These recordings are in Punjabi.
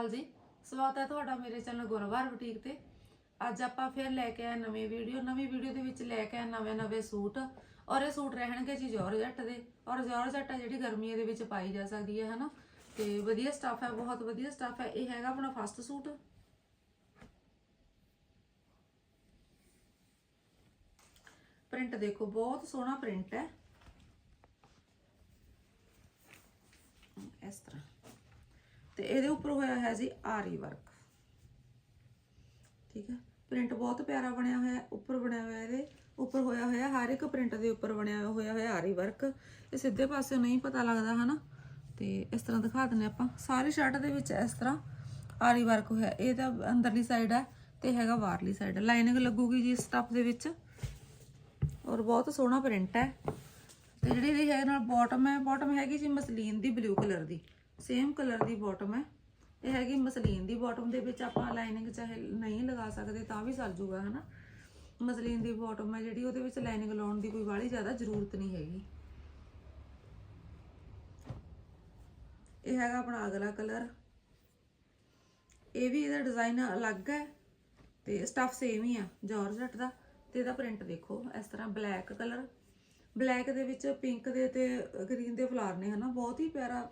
ਅਕਾਲ ਜੀ। ਸਵਾਗਤ ਹੈ ਤੁਹਾਡਾ ਮੇਰੇ ਚੈਨਲ ਗੁਰਵਾਰ ਬੁਟੀਕ ਤੇ। ਅੱਜ ਆਪਾਂ ਫਿਰ ਲੈ ਕੇ ਆਏ ਨਵੀਂ ਵੀਡੀਓ। ਨਵੀਂ ਵੀਡੀਓ ਦੇ ਵਿੱਚ ਲੈ ਕੇ ਆਏ ਨਵੇਂ ਨਵੇਂ ਸੂਟ। ਔਰ ਇਹ ਸੂਟ ਰਹਿਣਗੇ ਜੀ ਜਾਰਜੱਟ ਦੇ। ਔਰ ਜਾਰਜੱਟ ਜਿਹੜੀ ਗਰਮੀਆਂ ਦੇ ਵਿੱਚ ਪਾਈ ਜਾ ਸਕਦੀ ਹੈ, ਹਨਾ? ਤੇ ਵਧੀਆ ਸਟਾਫ ਹੈ, ਬਹੁਤ ਵਧੀਆ ਸਟਾਫ ਹੈ। ਇਹ ਹੈਗਾ ਆਪਣਾ ਫਸਟ ਸੂਟ। ਪ੍ਰਿੰਟ ਦੇਖੋ, ਬਹੁਤ ਸੋਹਣਾ ਪ੍ਰਿੰਟ ਹੈ ਇਸ ਤਰ੍ਹਾਂ ਤੇ ਇਹਦੇ ਉੱਪਰ ਹੋਇਆ ਹੈ ਜੀ ਆਰੀ ਵਰਕ। ਠੀਕ ਹੈ? ਪ੍ਰਿੰਟ ਬਹੁਤ ਪਿਆਰਾ ਬਣਿਆ ਹੋਇਆ ਉੱਪਰ ਬਣਿਆ ਹੋਇਆ ਇਹਦੇ। ਉੱਪਰ ਹੋਇਆ ਹੋਇਆ, ਹਰ ਇੱਕ ਪ੍ਰਿੰਟ ਦੇ ਉੱਪਰ ਬਣਿਆ ਹੋਇਆ ਹੋਇਆ ਆਰੀ ਵਰਕ। ਇਹ ਸਿੱਧੇ ਪਾਸੇ ਨਹੀਂ ਪਤਾ ਲੱਗਦਾ, ਹਨਾ? ਤੇ ਇਸ ਤਰ੍ਹਾਂ ਦਿਖਾ ਦਿੰਨੇ ਆਪਾਂ। ਸਾਰੀ ਸ਼ਰਟ ਦੇ ਵਿੱਚ ਇਸ ਤਰ੍ਹਾਂ ਆਰੀ ਵਰਕ ਹੋਇਆ। ਇਹ ਤਾਂ ਅੰਦਰਲੀ ਸਾਈਡ ਹੈ ਤੇ ਹੈਗਾ ਬਾਹਰਲੀ ਸਾਈਡ ਲਾਈਨਿੰਗ ਲੱਗੂਗੀ ਜੀ ਸਟੱਫ ਦੇ ਵਿੱਚ। ਔਰ ਬਹੁਤ ਸੋਹਣਾ ਪ੍ਰਿੰਟ ਹੈ। ਤੇ ਜਿਹੜੀ ਇਹਦੀ ਹੈ ਨਾਲ ਬਾਟਮ ਹੈ ਬਾਟਮ ਹੈਗੀ ਜੀ ਮਸਲੀਨ ਦੀ ਬਲੂ ਕਲਰ ਦੀ। ਸੇਮ ਕਲਰ ਦੀ ਬਾਟਮ ਹੈ। ਇਹ ਹੈਗੀ ਮਸਲੀਨ ਦੀ ਬਾਟਮ ਦੇ ਵਿੱਚ ਆਪਾਂ ਲਾਈਨਿੰਗ ਚਾਹੇ ਨਹੀਂ ਲਗਾ ਸਕਦੇ ਤਾਂ ਵੀ ਸਰ ਜੂਗਾ, ਹਨਾ? ਮਸਲੀਨ ਦੀ ਬਾਟਮ ਹੈ ਜਿਹੜੀ, ਉਹਦੇ ਵਿੱਚ ਲਾਈਨਿੰਗ ਲਾਉਣ ਦੀ ਕੋਈ ਬਾਹਲੀ ਜ਼ਿਆਦਾ ਜ਼ਰੂਰਤ ਨਹੀਂ ਹੈਗੀ। ਇਹ ਹੈਗਾ ਆਪਣਾ ਅਗਲਾ ਕਲਰ। ਇਹ ਵੀ ਇਹਦਾ ਡਿਜ਼ਾਈਨ ਅਲੱਗ ਹੈ ਤੇ ਸਟਫ ਸੇਮ ਹੀ ਆ ਜਾਰਜਟ ਦਾ। ਤੇ ਇਹਦਾ ਪ੍ਰਿੰਟ ਦੇਖੋ, ਇਸ ਤਰ੍ਹਾਂ ਬਲੈਕ ਕਲਰ। ਬਲੈਕ ਦੇ ਵਿੱਚ ਪਿੰਕ ਦੇ ਤੇ ਗ੍ਰੀਨ ਦੇ ਫਲਾਰ ਨੇ, ਹਨਾ? ਬਹੁਤ ਹੀ ਪਿਆਰਾ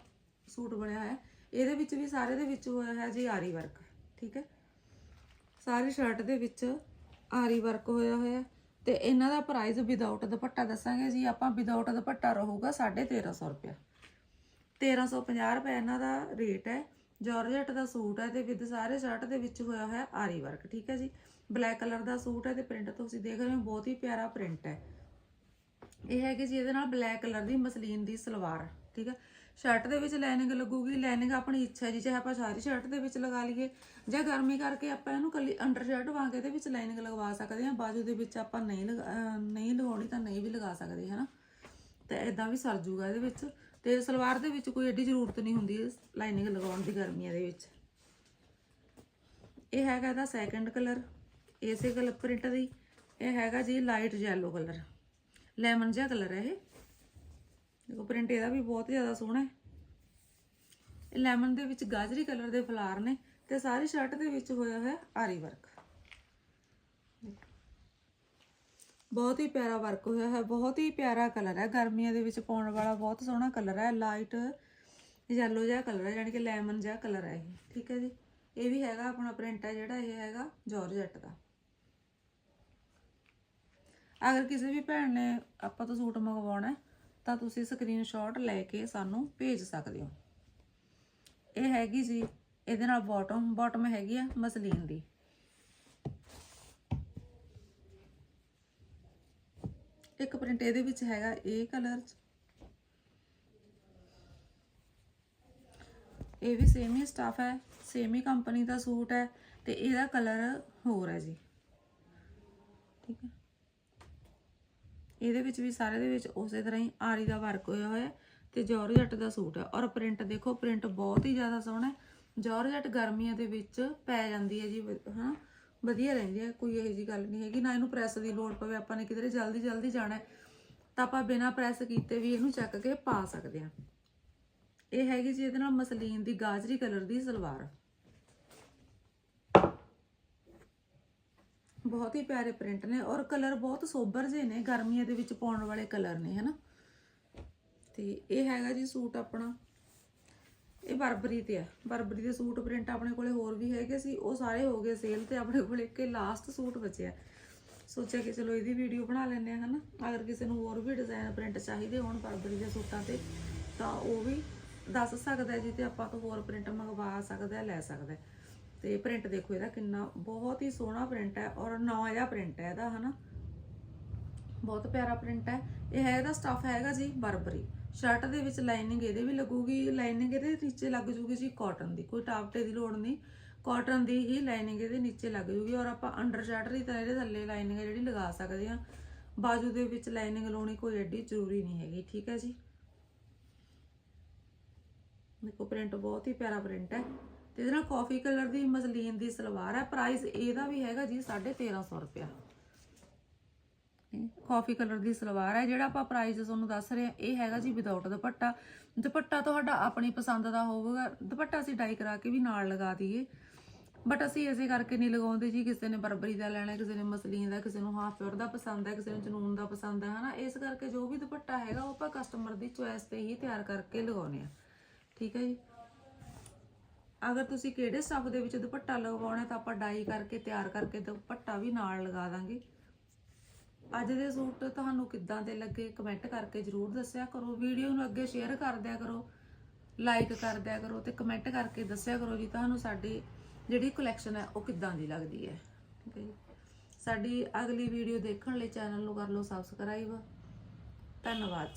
ਸੂਟ ਬਣਿਆ ਹੋਇਆ। ਇਹਦੇ ਵਿੱਚ ਵੀ ਸਾਰੇ ਦੇ ਵਿੱਚ ਹੋਇਆ ਹੈ ਜੀ ਆਰੀ ਵਰਕ, ਠੀਕ ਹੈ? ਸਾਰੀ ਸ਼ਰਟ ਦੇ ਵਿੱਚ ਆਰੀ ਵਰਕ ਹੋਇਆ ਹੋਇਆ। ਤੇ ਇਹਨਾਂ ਦਾ ਪ੍ਰਾਈਸ ਵਿਦਆਊਟ ਦੁਪੱਟਾ ਦੱਸਾਂਗੇ ਜੀ, ਆਪਾਂ ਵਿਦਆਊਟ ਦੁਪੱਟਾ ਰਹੂਗਾ 1350 ਰੁਪਏ 1350 ਰੁਪਏ ਇਹਨਾਂ ਦਾ ਰੇਟ ਹੈ। ਜਾਰਜਟ ਦਾ ਸੂਟ ਹੈ ਤੇ ਵਿਦ ਸਾਰੇ ਸ਼ਰਟ ਦੇ ਵਿੱਚ ਹੋਇਆ ਹੋਇਆ ਆਰੀ ਵਰਕ, ਠੀਕ ਹੈ ਜੀ? ਬਲੈਕ ਕਲਰ ਦਾ ਸੂਟ ਹੈ ਤੇ ਪ੍ਰਿੰਟ ਤੁਸੀਂ ਦੇਖ ਰਹੇ ਹੋ, ਬਹੁਤ ਹੀ ਪਿਆਰਾ ਪ੍ਰਿੰਟ ਹੈ। ਇਹ ਹੈ ਕਿ ਜੀ ਇਹਦੇ ਨਾਲ ਬਲੈਕ ਕਲਰ ਦੀ ਮਸਲੀਨ ਦੀ ਸਲਵਾਰ, ਠੀਕ ਹੈ? ਸ਼ਰਟ ਦੇ ਵਿੱਚ ਲਾਈਨਿੰਗ ਲੱਗੂਗੀ ਲਾਈਨਿੰਗ ਆਪਣੀ ਇੱਛਾ ਜੀ, ਚਾਹੇ ਆਪਾਂ ਸਾਰੀ ਸ਼ਰਟ ਦੇ ਵਿੱਚ ਲਗਾ ਲਈਏ, ਜਾਂ ਗਰਮੀ ਕਰਕੇ ਆਪਾਂ ਇਹਨੂੰ ਕੱਲੀ ਅੰਡਰ ਸ਼ਰਟ ਵਾਂਗ ਇਹਦੇ ਵਿੱਚ ਲਾਈਨਿੰਗ ਲਗਵਾ ਸਕਦੇ ਹਾਂ, ਬਾਜੂ ਦੇ ਵਿੱਚ ਆਪਾਂ ਨਹੀਂ ਲਗਾ- ਨਹੀਂ ਲਗਾਉਣੀ ਤਾਂ ਨਹੀਂ ਵੀ ਲਗਾ ਸਕਦੇ, ਹਨਾ? ਤੇ ਇਦਾਂ ਵੀ ਸਰ ਜੂਗਾ ਇਹਦੇ ਵਿੱਚ, ਤੇ ਸਲਵਾਰ ਦੇ ਵਿੱਚ ਕੋਈ ਐਡੀ ਜ਼ਰੂਰਤ ਨਹੀਂ ਹੁੰਦੀ ਲਾਈਨਿੰਗ ਲਗਾਉਣ ਦੀ ਗਰਮੀਆਂ ਦੇ ਵਿੱਚ। ਇਹ ਹੈਗਾ ਇਹਦਾ ਸੈਕੰਡ ਕਲਰ ਇਸੇ ਕਲਰ ਪ੍ਰਿੰਟ ਦੀ, ਇਹ ਹੈਗਾ ਜੀ ਲਾਈਟ ਯੈਲੋ ਕਲਰ ਲੈਮਨ ਜਿਹਾ ਕਲਰ ਹੈ ਇਹ। ਦੇਖੋ ਪ੍ਰਿੰਟ ਇਹਦਾ ਵੀ ਬਹੁਤ ਜ਼ਿਆਦਾ ਸੋਹਣਾ ਹੈ। ਇਹ ਲੈਮਨ ਦੇ ਵਿੱਚ ਗਾਜਰੀ ਕਲਰ ਦੇ ਫਲਾਰ ਨੇ ਤੇ ਸਾਰੀ ਸ਼ਰਟ ਦੇ ਵਿੱਚ ਹੋਇਆ ਹੋਇਆ ਆਰੀ ਵਰਕ। ਬਹੁਤ ਹੀ ਪਿਆਰਾ ਵਰਕ ਹੋਇਆ ਹੈ, ਬਹੁਤ ਹੀ ਪਿਆਰਾ ਕਲਰ ਹੈ। ਗਰਮੀਆਂ ਦੇ ਵਿੱਚ ਪਾਉਣ ਵਾਲਾ ਬਹੁਤ ਸੋਹਣਾ ਕਲਰ ਹੈ, ਲਾਈਟ ਯੈਲੋ ਜਿਹਾ ਕਲਰ ਹੈ, ਯਾਨੀ ਕਿ ਲੈਮਨ ਜਿਹਾ ਕਲਰ ਹੈ ਇਹ। ਠੀਕ ਹੈ ਜੀ? ਇਹ ਵੀ ਹੈਗਾ ਆਪਣਾ ਪ੍ਰਿੰਟ ਹੈ ਜਿਹੜਾ, ਇਹ ਹੈਗਾ ਜਾਰਜਟ ਦਾ। ਅਗਰ ਕਿਸੇ ਵੀ ਭੈਣ ਨੇ ਆਪਾਂ ਤੋਂ ਸੂਟ ਮੰਗਵਾਉਣਾ ਤਾਂ ਤੁਸੀਂ ਸਕਰੀਨਸ਼ਾਟ ਲੈ ਕੇ ਸਾਨੂੰ ਭੇਜ ਸਕਦੇ ਹੋ। ਇਹ ਹੈਗੀ ਜੀ, ਇਹਦੇ ਨਾਲ ਬਾਟਮ ਬਾਟਮ ਹੈਗੀ ਆ ਮਸਲੀਨ ਦੀ। ਇੱਕ ਪ੍ਰਿੰਟ ਇਹਦੇ ਵਿੱਚ ਹੈਗਾ ਇਹ ਕਲਰ ਚ। ਇਹ ਵੀ ਸੇਮ ਹੀ ਸਟਾਫ ਹੈ ਸੇਮ ਹੀ ਕੰਪਨੀ ਦਾ ਸੂਟ ਹੈ ਤੇ ਇਹਦਾ ਕਲਰ ਹੋਰ ਹੈ ਜੀ। ਠੀਕ ਹੈ। ਇਹਦੇ ਵਿੱਚ ਵੀ ਸਾਰੇ ਦੇ ਵਿੱਚ ਉਸੇ ਤਰ੍ਹਾਂ ਹੀ ਆਰੀ ਦਾ ਵਰਕ ਹੋਇਆ ਹੋਇਆ ਹੈ ਤੇ ਜਾਰਜਟ ਦਾ ਸੂਟ ਹੈ। ਔਰ ਪ੍ਰਿੰਟ ਦੇਖੋ ਪ੍ਰਿੰਟ ਬਹੁਤ ਹੀ ਜ਼ਿਆਦਾ ਸੋਹਣਾ ਹੈ। ਜਾਰਜਟ ਗਰਮੀਆਂ ਦੇ ਵਿੱਚ ਪੈ ਜਾਂਦੀ ਹੈ ਜੀ, ਵ- ਹਾਂ ਵਧੀਆ ਰਹਿੰਦੀ ਹੈ, ਕੋਈ ਇਹੋ ਜੀ ਗੱਲ ਨਹੀਂ ਹੈਗੀ। ਨਾ ਇਹਨੂੰ ਪ੍ਰੈਸ ਦੀ ਲੋੜ ਪਵੇ, ਆਪਾਂ ਨੇ ਕਿਧਰੇ ਜਲਦੀ ਜਲਦੀ ਜਾਣਾ ਤਾਂ ਆਪਾਂ ਬਿਨਾਂ ਪ੍ਰੈਸ ਕੀਤੇ ਵੀ ਇਹਨੂੰ ਚੱਕ ਕੇ ਪਾ ਸਕਦੇ ਹਾਂ। ਇਹ ਹੈਗੀ ਜੀ ਇਹਦੇ ਨਾਲ ਮਸਲੀਨ ਦੀ ਗਾਜਰੀ ਕਲਰ ਦੀ ਸਲਵਾਰ। ਬਹੁਤ ਹੀ ਪਿਆਰੇ ਪ੍ਰਿੰਟ ਨੇ ਔਰ ਕਲਰ ਬਹੁਤ ਸੋਬਰ ਜਿਹੇ ਨੇ, ਗਰਮੀਆਂ ਦੇ ਵਿੱਚ ਪਾਉਣ ਵਾਲੇ ਕਲਰ ਨੇ, ਹਨਾ? ਤੇ ਇਹ ਹੈਗਾ ਜੀ ਸੂਟ ਆਪਣਾ, ਇਹ ਬਰਬਰੀ ਤੇ ਆ। ਬਰਬਰੀ ਦੇ ਸੂਟ ਪ੍ਰਿੰਟ ਆਪਣੇ ਕੋਲੇ ਹੋਰ ਵੀ ਹੈਗੇ ਸੀ, ਉਹ ਸਾਰੇ ਹੋ ਗਏ ਸੇਲ ਤੇ, ਆਪਣੇ ਕੋਲੇ ਇੱਕ ਲਾਸਟ ਸੂਟ ਬਚਿਆ। ਸੋਚਿਆ ਕਿ ਚਲੋ ਇਹਦੀ ਵੀਡੀਓ ਬਣਾ ਲੈਂਦੇ ਆ ਹਨਾ? ਅਗਰ ਕਿਸੇ ਨੂੰ ਹੋਰ ਵੀ ਡਿਜ਼ਾਈਨ ਪ੍ਰਿੰਟ ਚਾਹੀਦੇ ਹੋਣ ਬਰਬਰੀ ਦੇ ਸੂਟਾਂ ਤੇ, ਤਾਂ ਉਹ ਵੀ ਦੱਸ ਸਕਦਾ ਜੀ ਤੇ ਆਪਾਂ ਤੋਂ ਹੋਰ ਪ੍ਰਿੰਟ ਮੰਗਵਾ ਸਕਦਾ ਲੈ ਸਕਦਾ ਤੇ ਪ੍ਰਿੰਟ ਦੇਖੋ ਇਹਦਾ ਕਿੰਨਾ ਬਹੁਤ ਹੀ ਸੋਹਣਾ ਪ੍ਰਿੰਟ ਹੈ ਔਰ ਨਵਾਂ ਜਿਹਾ ਪ੍ਰਿੰਟ ਹੈ ਇਹਦਾ, ਹਨਾ? ਬਹੁਤ ਪਿਆਰਾ ਪ੍ਰਿੰਟ ਹੈ। ਇਹ ਹੈ ਇਹਦਾ ਸਟਫ ਹੈਗਾ ਜੀ ਬਰਬਰੀ। ਸ਼ਰਟ ਦੇ ਵਿੱਚ ਲਾਈਨਿੰਗ ਇਹਦੇ ਵੀ ਲੱਗੂਗੀ ਲਾਈਨਿੰਗ ਇਹਦੇ ਨੀਚੇ ਲੱਗ ਜੂਗੀ ਜੀ ਕਾਟਨ ਦੀ, ਕੋਈ ਟਾਪਟੇ ਦੀ ਲੋੜ ਨਹੀਂ। ਕਾਟਨ ਦੀ ਹੀ ਲਾਈਨਿੰਗ ਇਹਦੇ ਨੀਚੇ ਲੱਗ ਜੂਗੀ ਔਰ ਆਪਾਂ ਅੰਡਰ ਸ਼ਰਟ ਦੀ ਤਰ੍ਹਾਂ ਇਹਦੇ ਥੱਲੇ ਲਾਈਨਿੰਗ ਜਿਹੜੀ ਲਗਾ ਸਕਦੇ ਹਾਂ। ਬਾਜੂ ਦੇ ਵਿੱਚ ਲਾਈਨਿੰਗ ਲਾਉਣੀ ਕੋਈ ਐਡੀ ਜ਼ਰੂਰੀ ਨਹੀਂ ਹੈਗੀ, ਠੀਕ ਹੈ ਜੀ? ਦੇਖੋ ਪ੍ਰਿੰਟ ਬਹੁਤ ਹੀ ਪਿਆਰਾ ਪ੍ਰਿੰਟ ਹੈ। ਤੇ ਇਹਦੇ ਨਾਲ ਕਾਫੀ ਕਲਰ ਦੀ ਮਸਲੀਨ ਦੀ ਸਲਵਾਰ ਹੈ। ਪ੍ਰਾਈਸ ਇਹਦਾ ਵੀ ਹੈਗਾ ਜੀ 1350 ਰੁਪਇਆ। ਕਾਫੀ ਕਲਰ ਦੀ ਸਲਵਾਰ ਹੈ। ਜਿਹੜਾ ਆਪਾਂ ਪ੍ਰਾਈਸ ਤੁਹਾਨੂੰ ਦੱਸ ਰਹੇ ਹਾਂ, ਇਹ ਹੈਗਾ ਜੀ ਵਿਦਆਊਟ ਦੁਪੱਟਾ। ਦੁਪੱਟਾ ਤੁਹਾਡਾ ਆਪਣੀ ਪਸੰਦ ਦਾ ਹੋਊਗਾ। ਦੁਪੱਟਾ ਅਸੀਂ ਡਾਈ ਕਰਾ ਕੇ ਵੀ ਨਾਲ ਲਗਾ ਦਈਏ। ਬਟ ਅਸੀਂ ਐਸੇ ਕਰਕੇ ਨਹੀਂ ਲਗਾਉਂਦੇ ਜੀ ਕਿਸੇ ਨੇ ਬਰਬਰੀ ਦਾ ਲੈਣਾ, ਕਿਸੇ ਨੇ ਮਸਲੀਨ ਦਾ, ਕਿਸੇ ਨੂੰ ਹਾਫ ਪਿਓਰ ਦਾ ਪਸੰਦ ਹੈ, ਕਿਸੇ ਨੂੰ ਜਨੂਨ ਦਾ ਪਸੰਦ ਹੈ, ਹਨਾ? ਇਸ ਕਰਕੇ ਜੋ ਵੀ ਦੁਪੱਟਾ ਹੈਗਾ, ਉਹ ਆਪਾਂ ਕਸਟਮਰ ਦੀ ਚੋਇਸ ਤੇ ਹੀ ਤਿਆਰ ਕਰਕੇ ਲਗਾਉਨੇ ਆ ਠੀਕ ਹੈ ਜੀ? ਅਗਰ ਤੁਸੀਂ ਕਿਹੜੇ ਸਟਫ ਦੇ ਵਿੱਚ ਦੁਪੱਟਾ ਲਗਵਾਉਣਾ ਤਾਂ ਆਪਾਂ ਡਾਈ ਕਰਕੇ, ਤਿਆਰ ਕਰਕੇ ਦੁਪੱਟਾ ਵੀ ਨਾਲ ਲਗਾ ਦਾਂਗੇ। ਅੱਜ ਦੇ ਸੂਟ ਤੁਹਾਨੂੰ ਕਿੱਦਾਂ ਦੇ ਲੱਗੇ ਕਮੈਂਟ ਕਰਕੇ ਜਰੂਰ ਦੱਸਿਆ ਕਰੋ। ਵੀਡੀਓ ਨੂੰ ਅੱਗੇ ਸ਼ੇਅਰ ਕਰ ਦਿਆ ਕਰੋ ਲਾਈਕ ਕਰ ਦਿਆ ਕਰੋ ਤੇ ਕਮੈਂਟ ਕਰਕੇ ਦੱਸਿਆ ਕਰੋ ਜੀ ਤੁਹਾਨੂੰ ਸਾਡੀ ਜਿਹੜੀ ਕਲੈਕਸ਼ਨ ਹੈ ਉਹ ਕਿੱਦਾਂ ਦੀ ਲੱਗਦੀ ਹੈ। ਠੀਕ ਹੈ ਜੀ। ਸਾਡੀ ਅਗਲੀ ਵੀਡੀਓ ਦੇਖਣ ਲਈ ਚੈਨਲ ਨੂੰ ਕਰ ਲਓ ਸਬਸਕ੍ਰਾਈਬ ਧੰਨਵਾਦ